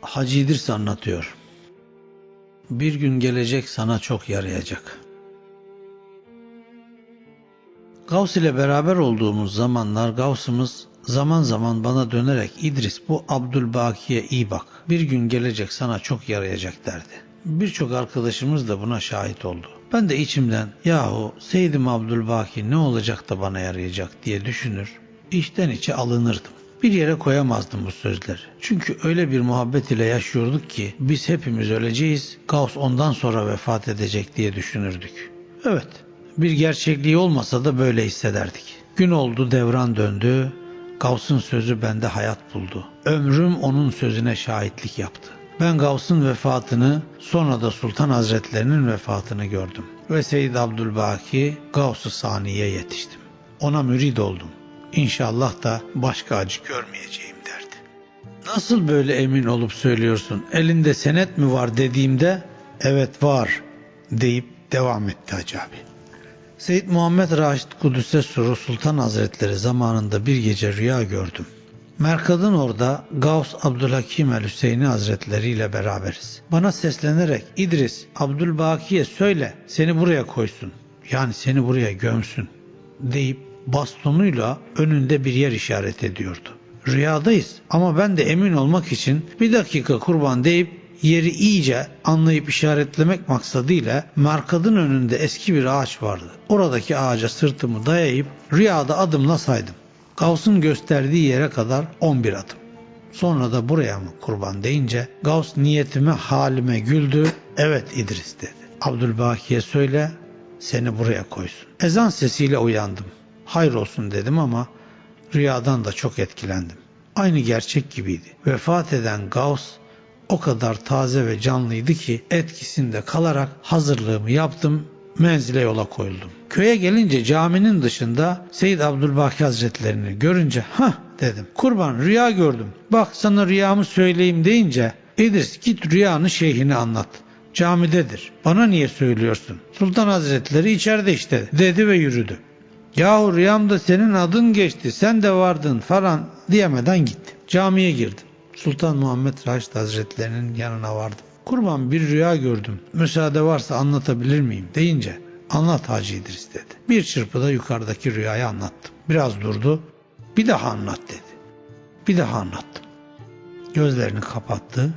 Hacı İdris anlatıyor. Bir gün gelecek sana çok yarayacak. Gavs ile beraber olduğumuz zamanlar Gavs'ımız zaman zaman bana dönerek İdris bu Abdülbaki'ye iyi bak. Bir gün gelecek sana çok yarayacak derdi. Birçok arkadaşımız da buna şahit oldu. Ben de içimden yahu Seydim Abdülbaki ne olacak da bana yarayacak diye düşünür, içten içe alınırdım. Bir yere koyamazdım bu sözleri. Çünkü öyle bir muhabbet ile yaşıyorduk ki biz hepimiz öleceğiz, Gavs ondan sonra vefat edecek diye düşünürdük. Evet, bir gerçekliği olmasa da böyle hissederdik. Gün oldu devran döndü, Gavs'ın sözü bende hayat buldu. Ömrüm onun sözüne şahitlik yaptı. Ben Gavs'ın vefatını sonra da Sultan Hazretlerinin vefatını gördüm. Ve Seyyid Abdülbaki Gavs-ı Sani'ye yetiştim. Ona mürid oldum. İnşallah da başka acı görmeyeceğim derdi. Nasıl böyle emin olup söylüyorsun? Elinde senet mi var dediğimde evet var deyip devam etti Hacı abi. Seyyid Muhammed Raşid Kudüs'e Suru Sultan Hazretleri zamanında bir gece rüya gördüm. Merkad'ın orada Gavs Abdülhakim el Hüseyini Hazretleri ile beraberiz. Bana seslenerek İdris Abdülbaki'ye söyle seni buraya koysun. Yani seni buraya gömsün deyip bastonuyla önünde bir yer işaret ediyordu. Rüyadayız ama ben de emin olmak için bir dakika kurban deyip yeri iyice anlayıp işaretlemek maksadıyla markadın önünde eski bir ağaç vardı. Oradaki ağaca sırtımı dayayıp rüyada adımla saydım. Gavs'ın gösterdiği yere kadar 11 adım. Sonra da buraya mı kurban deyince Gavs niyetime halime güldü. Evet İdris dedi. Abdülbaki'ye söyle seni buraya koysun. Ezan sesiyle uyandım. Hayır olsun dedim ama rüyadan da çok etkilendim. Aynı gerçek gibiydi. Vefat eden Gavs o kadar taze ve canlıydı ki etkisinde kalarak hazırlığımı yaptım, menzile yola koyuldum. Köye gelince caminin dışında Seyyid Abdülbaki Hazretlerini görünce ha dedim. Kurban rüya gördüm. Bak sana rüyamı söyleyeyim deyince İdris git rüyanı şeyhine anlat. Camidedir. Bana niye söylüyorsun? Sultan Hazretleri içeride işte dedi ve yürüdü. Yahu rüyamda senin adın geçti sen de vardın falan diyemeden gitti. Camiye girdim. Sultan Muhammed Raşid Hazretlerinin yanına vardım. Kurban bir rüya gördüm. Müsaade varsa anlatabilir miyim deyince anlat Hacı İdris dedi. Bir çırpıda yukarıdaki rüyayı anlattım. Biraz durdu. Bir daha anlat dedi. Bir daha anlattım. Gözlerini kapattı.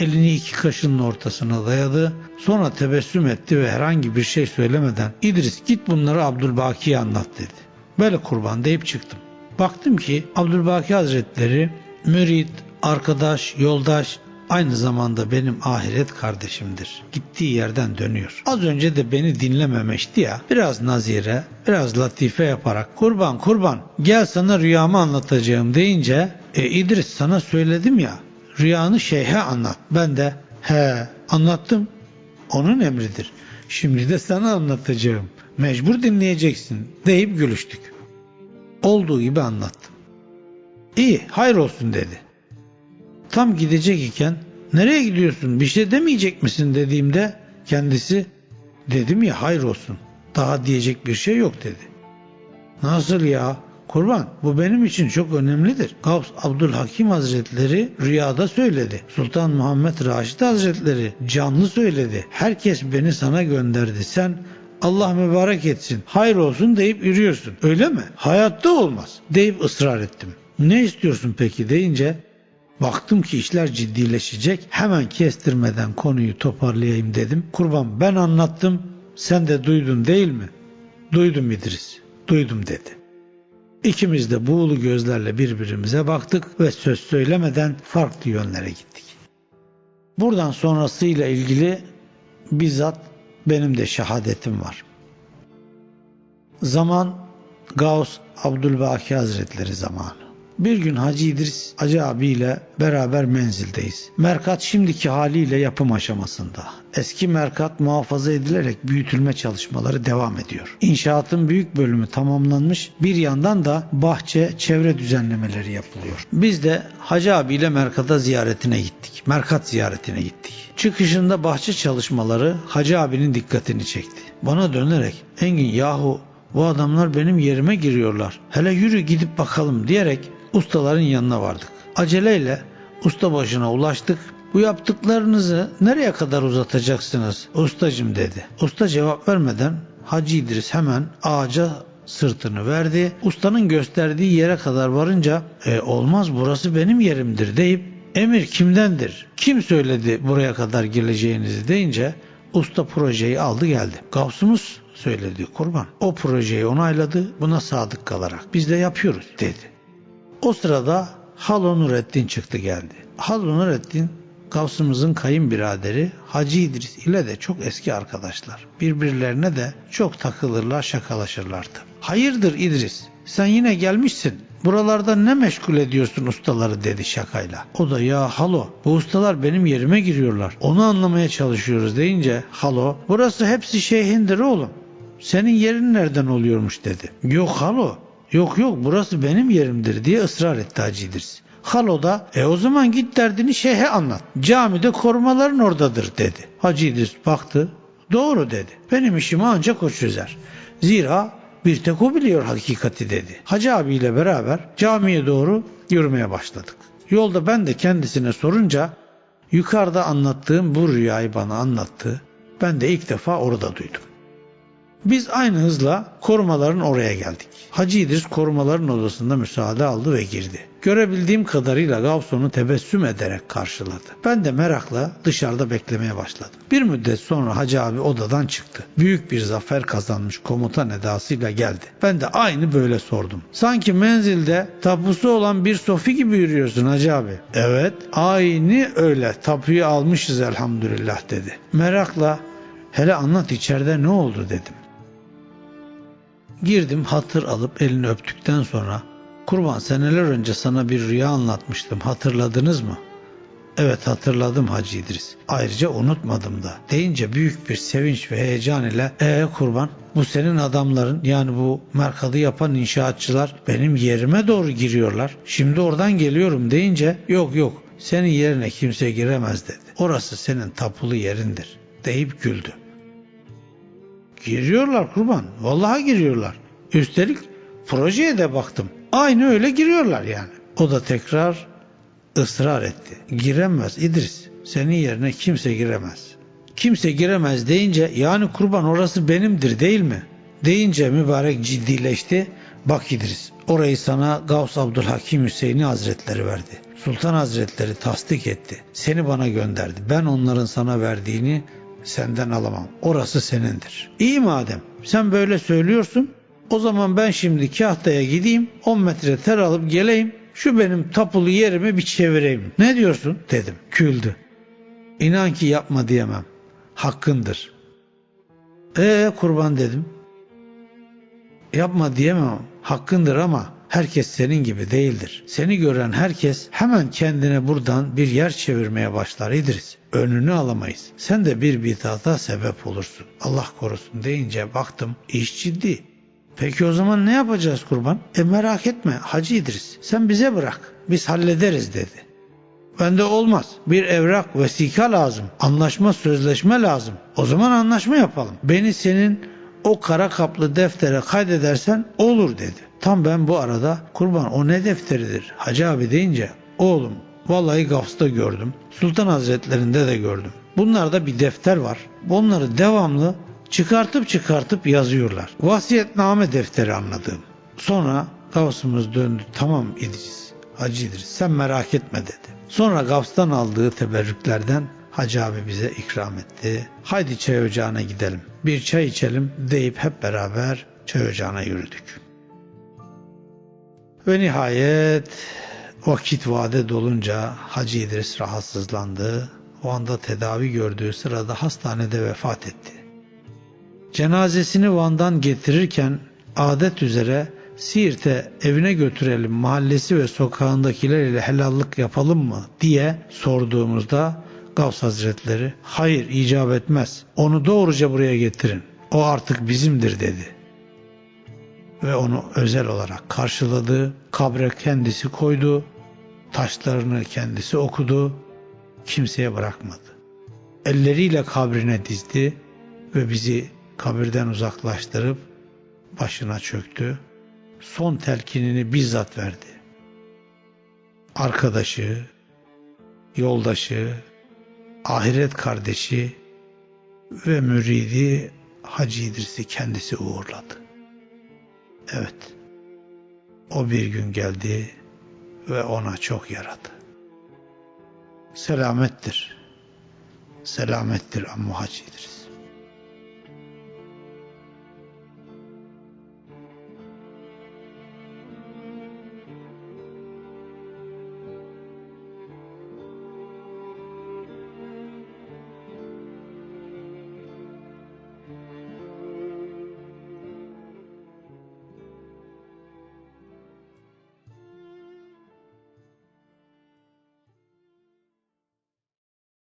Elini iki kaşının ortasına dayadı. Sonra tebessüm etti ve herhangi bir şey söylemeden İdris git bunları Abdülbaki'ye anlat dedi. Böyle kurban deyip çıktım. Baktım ki Abdülbaki Hazretleri mürit, arkadaş, yoldaş aynı zamanda benim ahiret kardeşimdir. Gittiği yerden dönüyor. Az önce de beni dinlememişti ya. Biraz nazire, biraz latife yaparak kurban kurban gel sana rüyamı anlatacağım deyince e İdris sana söyledim ya rüyanı şeyhe anlat. Ben de he anlattım. Onun emridir. Şimdi de sana anlatacağım. Mecbur dinleyeceksin deyip gülüştük. Olduğu gibi anlattım. İyi hayır olsun dedi. Tam gidecek iken nereye gidiyorsun bir şey demeyecek misin dediğimde kendisi dedim ya hayır olsun daha diyecek bir şey yok dedi. Nasıl ya? Kurban bu benim için çok önemlidir. Gavs Abdülhakim Hazretleri rüyada söyledi. Sultan Muhammed Raşid Hazretleri canlı söyledi. Herkes beni sana gönderdi. Sen Allah mübarek etsin, hayır olsun deyip yürüyorsun. Öyle mi? Hayatta olmaz deyip ısrar ettim. Ne istiyorsun peki deyince Baktım ki işler ciddileşecek. Hemen kestirmeden konuyu toparlayayım dedim. Kurban ben anlattım. Sen de duydun değil mi? Duydum İdris. Duydum dedi. İkimiz de buğulu gözlerle birbirimize baktık ve söz söylemeden farklı yönlere gittik. Buradan sonrasıyla ilgili bizzat benim de şehadetim var. Zaman Gauss Abdülbaki Hazretleri zamanı. Bir gün Hacı İdris Hacı abiyle beraber menzildeyiz. Merkat şimdiki haliyle yapım aşamasında. Eski merkat muhafaza edilerek büyütülme çalışmaları devam ediyor. İnşaatın büyük bölümü tamamlanmış. Bir yandan da bahçe, çevre düzenlemeleri yapılıyor. Biz de Hacı abiyle merkata ziyaretine gittik. Merkat ziyaretine gittik. Çıkışında bahçe çalışmaları Hacı abinin dikkatini çekti. Bana dönerek Engin yahu bu adamlar benim yerime giriyorlar. Hele yürü gidip bakalım diyerek ustaların yanına vardık. Aceleyle Usta başına ulaştık. Bu yaptıklarınızı nereye kadar uzatacaksınız ustacım dedi. Usta cevap vermeden Hacı İdris hemen ağaca sırtını verdi. Ustanın gösterdiği yere kadar varınca e, olmaz burası benim yerimdir deyip emir kimdendir? Kim söyledi buraya kadar geleceğinizi deyince usta projeyi aldı geldi. Gavsumuz söyledi kurban. O projeyi onayladı buna sadık kalarak biz de yapıyoruz dedi. O sırada Halo Nurettin çıktı geldi. Halo Nurettin Gavsımızın kayınbiraderi Hacı İdris ile de çok eski arkadaşlar. Birbirlerine de çok takılırlar, şakalaşırlardı. Hayırdır İdris? Sen yine gelmişsin. Buralarda ne meşgul ediyorsun ustaları dedi şakayla. O da ya halo bu ustalar benim yerime giriyorlar. Onu anlamaya çalışıyoruz deyince halo burası hepsi şeyhindir oğlum. Senin yerin nereden oluyormuş dedi. Yok halo yok yok burası benim yerimdir diye ısrar etti Hacı İdris. Halo da e o zaman git derdini şeyhe anlat. Camide korumaların oradadır dedi. Hacı İdris baktı. Doğru dedi. Benim işimi ancak o çözer. Zira bir tek o biliyor hakikati dedi. Hacı abiyle beraber camiye doğru yürümeye başladık. Yolda ben de kendisine sorunca yukarıda anlattığım bu rüyayı bana anlattı. Ben de ilk defa orada duydum. Biz aynı hızla korumaların oraya geldik. Hacı İdris korumaların odasında müsaade aldı ve girdi. Görebildiğim kadarıyla Gavson'u tebessüm ederek karşıladı. Ben de merakla dışarıda beklemeye başladım. Bir müddet sonra Hacı abi odadan çıktı. Büyük bir zafer kazanmış komutan edasıyla geldi. Ben de aynı böyle sordum. Sanki menzilde tapusu olan bir sofi gibi yürüyorsun Hacı abi. Evet aynı öyle tapuyu almışız elhamdülillah dedi. Merakla hele anlat içeride ne oldu dedim. Girdim hatır alıp elini öptükten sonra Kurban seneler önce sana bir rüya anlatmıştım hatırladınız mı? Evet hatırladım Hacı İdris. Ayrıca unutmadım da. Deyince büyük bir sevinç ve heyecan ile ee kurban bu senin adamların yani bu merkadı yapan inşaatçılar benim yerime doğru giriyorlar. Şimdi oradan geliyorum deyince yok yok senin yerine kimse giremez dedi. Orası senin tapulu yerindir deyip güldü. Giriyorlar kurban. Vallahi giriyorlar. Üstelik projeye de baktım. Aynı öyle giriyorlar yani. O da tekrar ısrar etti. Giremez İdris. Senin yerine kimse giremez. Kimse giremez deyince yani kurban orası benimdir değil mi? Deyince mübarek ciddileşti. Bak İdris orayı sana Gavs Abdülhakim Hüseyin'i Hazretleri verdi. Sultan Hazretleri tasdik etti. Seni bana gönderdi. Ben onların sana verdiğini senden alamam. Orası senindir. İyi madem sen böyle söylüyorsun o zaman ben şimdi Kahta'ya gideyim 10 metre ter alıp geleyim şu benim tapulu yerimi bir çevireyim. Ne diyorsun dedim. Küldü. İnan ki yapma diyemem. Hakkındır. Ee kurban dedim. Yapma diyemem. Hakkındır ama herkes senin gibi değildir. Seni gören herkes hemen kendine buradan bir yer çevirmeye başlar İdris. Önünü alamayız. Sen de bir bitata sebep olursun. Allah korusun deyince baktım iş ciddi. Peki o zaman ne yapacağız kurban? E merak etme Hacı İdris sen bize bırak biz hallederiz dedi. Ben de olmaz. Bir evrak vesika lazım. Anlaşma sözleşme lazım. O zaman anlaşma yapalım. Beni senin o kara kaplı deftere kaydedersen olur dedi. Tam ben bu arada kurban o ne defteridir Hacı abi deyince oğlum vallahi Gafs'ta gördüm. Sultan Hazretlerinde de gördüm. Bunlarda bir defter var. Bunları devamlı çıkartıp çıkartıp yazıyorlar. Vasiyetname defteri anladığım. Sonra Gavs'ımız döndü. Tamam İdris, Hacı İdris sen merak etme dedi. Sonra Gavs'tan aldığı teberrüklerden Hacı abi bize ikram etti. Haydi çay ocağına gidelim. Bir çay içelim deyip hep beraber çay ocağına yürüdük. Ve nihayet vakit vade dolunca Hacı İdris rahatsızlandı. O anda tedavi gördüğü sırada hastanede vefat etti. Cenazesini Van'dan getirirken adet üzere Siirt'e evine götürelim mahallesi ve sokağındakiler ile helallik yapalım mı diye sorduğumuzda Gavs Hazretleri hayır icap etmez onu doğruca buraya getirin o artık bizimdir dedi. Ve onu özel olarak karşıladı, kabre kendisi koydu, taşlarını kendisi okudu, kimseye bırakmadı. Elleriyle kabrine dizdi ve bizi kabirden uzaklaştırıp başına çöktü. Son telkinini bizzat verdi. Arkadaşı, yoldaşı, ahiret kardeşi ve müridi Hacı İdris'i kendisi uğurladı. Evet, o bir gün geldi ve ona çok yaradı. Selamettir, selamettir Ammu Hacı İdris.